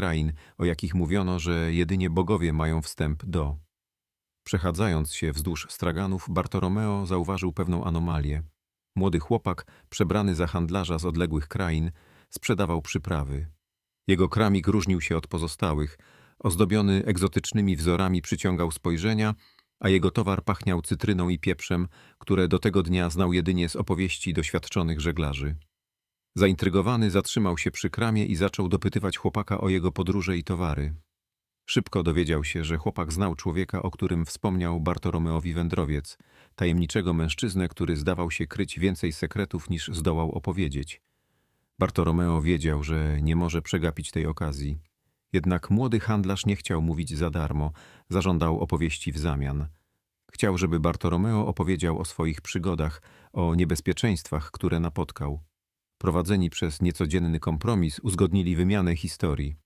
krain, o jakich mówiono, że jedynie bogowie mają wstęp do. Przechadzając się wzdłuż straganów, Bartolomeo zauważył pewną anomalię. Młody chłopak, przebrany za handlarza z odległych krain, sprzedawał przyprawy. Jego kramik różnił się od pozostałych, ozdobiony egzotycznymi wzorami przyciągał spojrzenia, a jego towar pachniał cytryną i pieprzem, które do tego dnia znał jedynie z opowieści doświadczonych żeglarzy. Zaintrygowany zatrzymał się przy kramie i zaczął dopytywać chłopaka o jego podróże i towary. Szybko dowiedział się, że chłopak znał człowieka, o którym wspomniał Bartolomeowi wędrowiec, tajemniczego mężczyznę, który zdawał się kryć więcej sekretów niż zdołał opowiedzieć. Bartolomeo wiedział, że nie może przegapić tej okazji. Jednak młody handlarz nie chciał mówić za darmo, zażądał opowieści w zamian. Chciał, żeby Bartolomeo opowiedział o swoich przygodach, o niebezpieczeństwach, które napotkał. Prowadzeni przez niecodzienny kompromis uzgodnili wymianę historii.